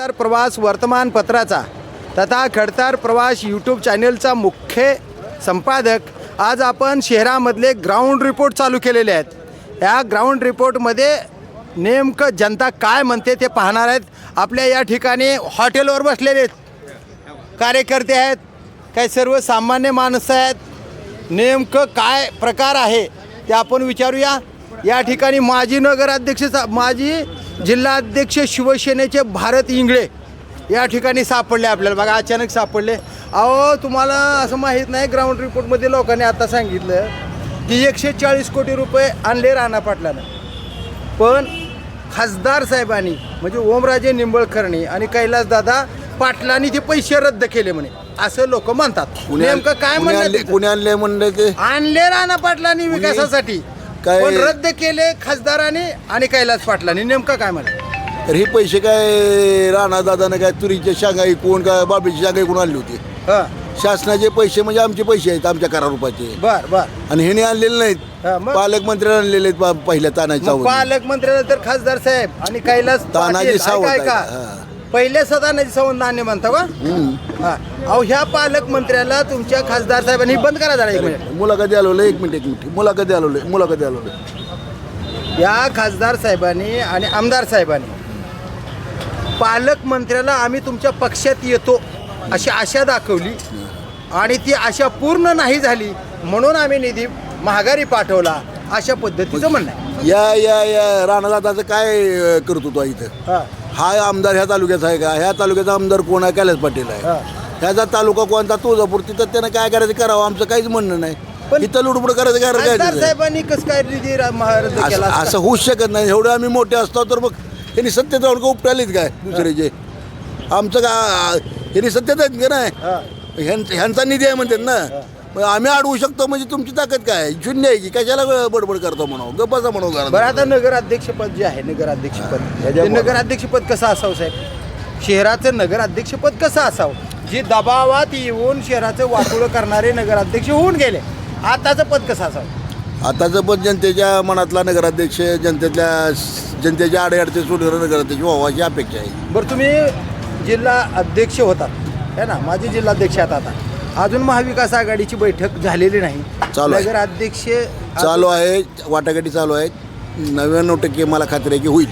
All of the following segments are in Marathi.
खडतार प्रवास वर्तमानपत्राचा तथा खडतार प्रवास यूट्यूब चॅनलचा मुख्य संपादक. आज आपण शहरामधले ग्राउंड रिपोर्ट चालू केलेले आहेत. या ग्राउंड रिपोर्टमध्ये नेमकं जनता काय म्हणते ते पाहणार आहेत. आपल्या या ठिकाणी हॉटेलवर बसलेले आहेत. कार्यकर्ते आहेत. काही सर्वसामान्य माणसं आहेत. नेमकं काय प्रकार आहे ते आपण विचारूया. या ठिकाणी माजी नगराध्यक्ष माजी जिल्हाध्यक्ष शिवसेनेचे भारत इंगळे या ठिकाणी सापडले आपल्याला. बघा अचानक सापडले. अहो तुम्हाला असं माहीत नाही ग्राउंड रिपोर्टमध्ये लोकांनी आता सांगितलं की एकशे चाळीस कोटी रुपये आणले राणा पाटलानं. पण खासदार साहेबांनी म्हणजे ओमराजे निंबळकरणी आणि कैलासदादा पाटलांनी ते पैसे रद्द केले म्हणे. असं लोक म्हणतात. नेमकं काय म्हणलं कुणी आणले म्हणले आणले राणा पाटलांनी विकासासाठी. काय- पण रद्द केले खासदारांनी आणि कैलास पाटलांनी. नेमकं काय म्हणलं? तर हे पैसे काय राणा दादानं काय तुरीच्या शांगा कोण काय बाबीची शांगा कोण आणली होती? हा. शासनाचे पैसे म्हणजे आमचे पैसे आहेत आमच्या करारूपाचे बर बर. आणि ह्याने आणलेले हा, नाहीत मग? पालकमंत्री आणलेले आहेत पा- पहिल्या तानाजी मग सावंत पालकमंत्र्याला तर खासदार साहेब आणि कैलास तानाजी पाटील, सावंत ऐका. आहे, हा. पहिले सदानाजी सावंत नाणे म्हणता का हा. अहो ह्या पालकमंत्र्याला तुमच्या खासदार साहेबांनी बंद करा जरा एक मिनिट. मुलाखती आलोले एक मिनिट एक मिनिट. मुलाखती आलोले मुलाखती आलोले या खासदार साहेबांनी आणि आमदार साहेबांनी पालकमंत्र्याला आम्ही तुमच्या पक्षात येतो अशी आशा दाखवली आणि ती आशा पूर्ण नाही झाली म्हणून आम्ही निधी महागारी पाठवला अशा पद्धतीचं म्हणणं आहे. या या या राणा दादाचं काय अं, करत होतो इथं? हा. हा आमदार ह्या तालुक्याचा आहे का? ह्या तालुक्याचा आमदार कोण आहे? कैलास पाटील आहे. हा. ह्याचा तालुका कोणता? तुळजापूर. तिथं त्यानं काय करायचं करावं? आमचं काहीच म्हणणं नाही. पण- इथं लुडबुड करायचं काय करायचं? साहेबांनी कसं काय निधी रा- महा- रद्द केला असं असता? असं होऊच शकत नाही. एवढं आम्ही मोठे असतो तर मग यांनी सत्तेत राहून का उपटालीत काय दुसऱ्याचे? आमचं का यांनी सत्तेत आहेत का नाही? हा. ह्यांचा निधी आहे म्हणतात ना. मग आम्ही अडवू शकतो म्हणजे तुमची ताकद काय? आहे? शून्य आहे की? कशाला बडबड करतो म्हणून गप्पाचा म्हणून बरं आता नगराध्यक्षपद जे आहे नगराध्यक्षपद. ते नगराध्यक्षपद कसं असावं साहेब? शहराचं नगराध्यक्षपद कसं असावं? जे दबावात येऊन शहराचं वाटोळं करणारे नगराध्यक्ष होऊन गेले. आताचं पद कसं असावं? आताचं पण जनतेच्या मनातला नगराध्यक्ष जनतेतल्या जनतेच्या आडेअडते सोडणारा नगराध्यक्ष व्हावा अशी अपेक्षा आहे. बरं तुम्ही जिल्हा अध्यक्ष होतात है ना? माझे जिल्हाध्यक्ष आहेत आता. अजून महाविकास आघाडीची बैठक झालेली नाही. चालू आहे. नगराध्यक्ष चालू आहे. वाटाघाटी चालू आहे नव्याण्णव टक्के मला खात्री आहे की होईल.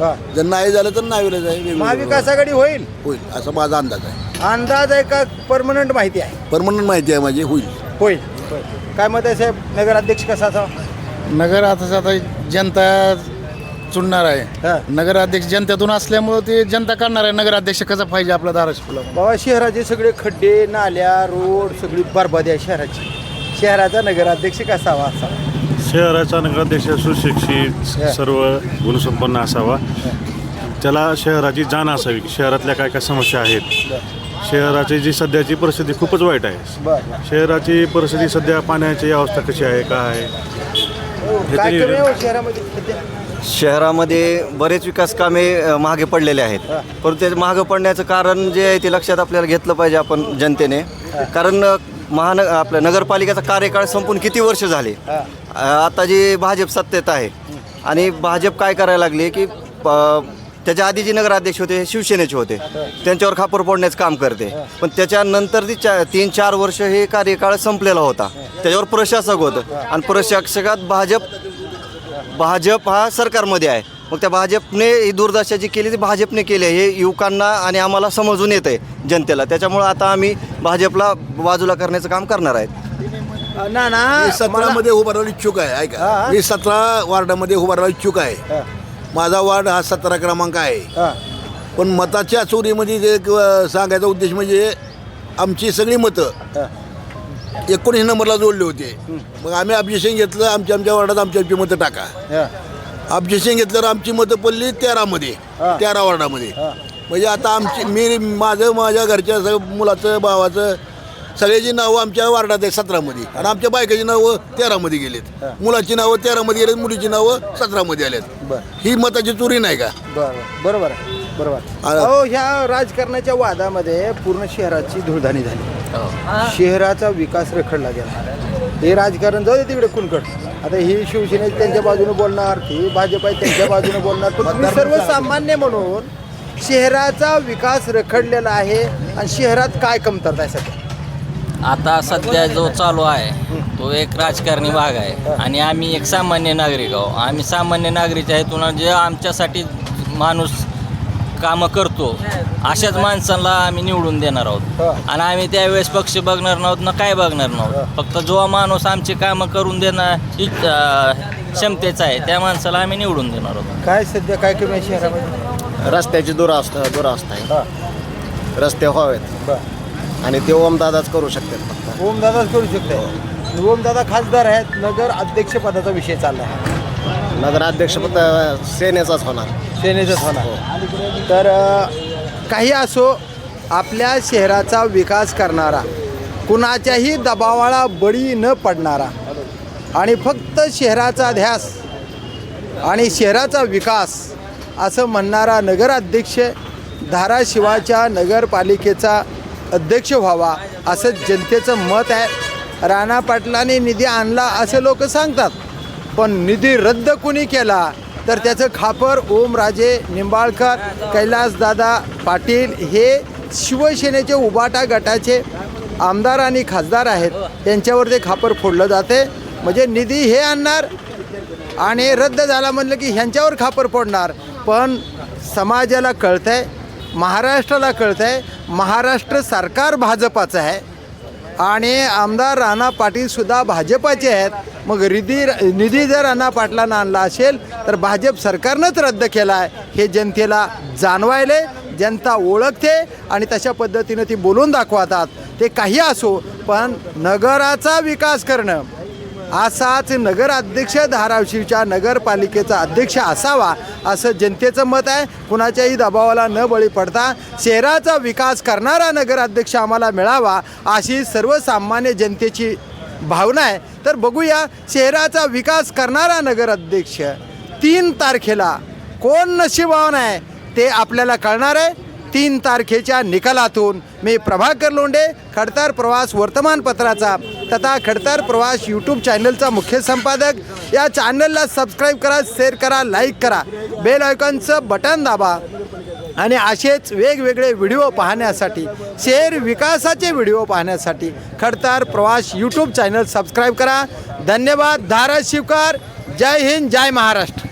हा. जर नाही झालं तर नाही आहे. महाविकास आघाडी होईल? होईल. असा माझा अंदाज आहे. अंदाज आहे का परमनंट माहिती आहे? परमनंट माहिती आहे माझी होईल. होईल. काय मत आहे साहेब? नगराध्यक्ष कसा असावा? नगर आता आता जनता चुनणार हा. आहे नगराध्यक्ष जनतेतून असल्यामुळं ते जनता करणार आहे. नगराध्यक्ष कसा पाहिजे आपला धाराशिवला? बाबा शहराचे सगळे खड्डे नाल्या रोड सगळी बरबादी आहे शहराची. शहराचा नगराध्यक्ष कसा हवा असावा? शहराचा नगराध्यक्ष सुशिक्षित सर्व गुणसंपन्न असावा. त्याला शहराची जाण असावी. की शहरातल्या काय काय समस्या आहेत शहराची जी सध्याची परिस्थिती खूपच वाईट आहे. शहराची परिस्थिती सध्या पाण्याची अवस्था कशी आहे काय आहे? हे काय तरी- कमी आहे हो शहरामध्ये? बरेच विकास कामे मागे पडलेले आहेत. हा. परंतु ते मागे पडण्याचं कारण जे आहे ते लक्षात आपल्याला घेतलं पाहिजे आपण जनतेने. कारण महान आपल्या नगरपालिकेचा कार्यकाळ संपून किती वर्ष झाले? आता जी भाजप सत्तेत आहे. आणि भाजप काय करायला लागले की प- त्याच्या आधी जे नगराध्यक्ष होते हे शिवसेनेचे होते. त्यांच्यावर खापर फोडण्याचं काम करते. पण त्याच्यानंतर ती चा तीन चार वर्ष हे कार्यकाळ संपलेला होता. त्याच्यावर प्रशासक होतं. आणि प्रशासकात भाजप भाजप हा सरकारमध्ये आहे. मग त्या भाजपने ही दुर्दशा जी केली ती भाजपने केली आहे. हे युवकांना आणि आम्हाला समजून येत आहे जनतेला. त्याच्यामुळं आता आम्ही भाजपला बाजूला करण्याचं काम करणार आहेत. ना ना. सतरामध्ये उभा राहायला इच्छुक आहे. ऐका. मी सतरा वार्डामध्ये उभा राहायला इच्छुक आहे. माझा वार्ड हा सतरा क्रमांक आहे हा. पण मताच्या चोरीमध्ये जे सांगायचा उद्देश म्हणजे आमची सगळी मतं हा. एकोणीस नंबरला जोडले होते मग आम्ही ऑब्जेक्शन घेतलं आमच्या आमच्या वार्डात आमची आमची मतं टाका हा. ऑब्जेक्शन घेतल्यावर आमची मतं पडली तेरामध्ये हा. तेरा वार्डामध्ये हा. म्हणजे आता आमची मी माझं माझ्या घरच्या सगळं मुलाचं भावाचं सगळ्याची नावं आमच्या वार्डात आहे सतरामध्ये. आणि आमच्या बायकाची नावं तेरामध्ये गेलेत. मुलाची नावं तेरामध्ये गेलेत मुलीची नावं सतरामध्ये आलेत. ही मताची चोरी नाही का? बरोबर बरोबर. अहो ह्या राजकारणाच्या वादामध्ये पूर्ण शहराची धुळधाणी झाली. शहराचा विकास रखडला गेला. हे राजकारण जाऊ दे तिकडे कुणकड. आता ही शिवसेने त्यांच्या बाजूने बोलणार ती भाजप आहे त्यांच्या बाजूने बोलणार. पण सर्वसामान्य म्हणून शहराचा विकास रखडलेला आहे आणि शहरात काय कमतरता आहे सध्या? आता सध्या जो चालू आहे तो एक राजकारणी भाग आहे. आणि आम्ही एक सामान्य नागरिक आहोत आम्ही सामान्य नागरिक आहेत जे आमच्यासाठी माणूस कामं करतो अशाच माणसांना आम्ही निवडून देणार आहोत. आणि आम्ही त्यावेळेस पक्ष बघणार नव्हत ना काय बघणार नव्हत फक्त जो माणूस आमची कामं करून देणार इच- अं, क्षमतेचा आहे त्या माणसाला आम्ही निवडून देणार आहोत. काय सध्या काय कमी आहे शहरामध्ये? रस्त्याची दुरावस्था दुरावस्था आहे. रस्ते व्हावेत. आणि ते ओमदादाच करू शकतात फक्त. ओमदादाच करू शकते. ओमदादा खासदार आहेत नगर अध्यक्ष पदाचा विषय चालला आहे नगराध्यक्ष फक्त सेनेचाच होणार. सेनेचंच होणार. तर अ, काही असो आपल्या शहराचा विकास करणारा कुणाच्याही दबावाला बळी न पडणारा आणि फक्त शहराचा ध्यास आणि शहराचा विकास असं म्हणणारा नगराध्यक्ष धाराशिवाच्या नगरपालिकेचा अध्यक्ष व्हावा असं जनतेचं मत आहे. राणा पाटलांनी निधी आणला असे लोक सांगतात. पण निधी रद्द कुणी केला? तर त्याचं खापर ओमराजे निंबाळकर कैलासदादा पाटील हे शिवसेनेचे उबाटा गटाचे आमदार आणि खासदार आहेत. त्यांच्यावर ते खापर फोडलं जाते. म्हणजे निधी हे आणणार आणि रद्द झाला म्हणलं की ह्यांच्यावर खापर फोडणार. पण समाजाला कळतंय महाराष्ट्राला कळतंय महाराष्ट्र सरकार भाजपाचं आहे आणि आमदार राणा पाटीलसुद्धा भाजपाचे आहेत. मग रिधी निधी जर राणा पाटलांना आणला असेल तर भाजप सरकारनंच रद्द केला आहे. हे जनतेला जाणवायले जनता ओळखते आणि तशा पद्धतीनं ती बोलून दाखवतात. ते काही असो पण नगराचा विकास करणं असाच नगराध्यक्ष धाराशिवच्या नगरपालिकेचा अध्यक्ष असावा असं जनतेचं मत आहे. कुणाच्याही दबावाला न बळी पडता शहराचा विकास करणारा नगराध्यक्ष आम्हाला मिळावा अशी सर्वसामान्य जनतेची भावना आहे. तर बघूया शहराचा विकास करणारा नगराध्यक्ष तीन तारखेला कोण नशिबावान आहे ते आपल्याला कळणार आहे. तीन तारखेच्या निकालातून मी प्रभाकर लोंडे खडतार प्रवास वर्तमानपत्राचा तथा खडतार प्रवास यूट्यूब चॅनलचा मुख्य संपादक. या चॅनलला सबस्क्राईब करा शेअर करा लाईक करा. बेल आयकॉनचं बटन दाबा. आणि असेच वेगवेगळे व्हिडिओ पाहण्यासाठी शेअर विकासाचे व्हिडिओ पाहण्यासाठी खडतार प्रवास यूट्यूब चॅनल सबस्क्राईब करा. धन्यवाद धाराशिवकर. जय हिंद जय महाराष्ट्र.